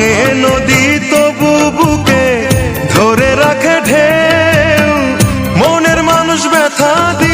ভাঙে নদী তবু বুকে ধরে রাখে ঢেউ। মনের মানুষ ব্যথা কি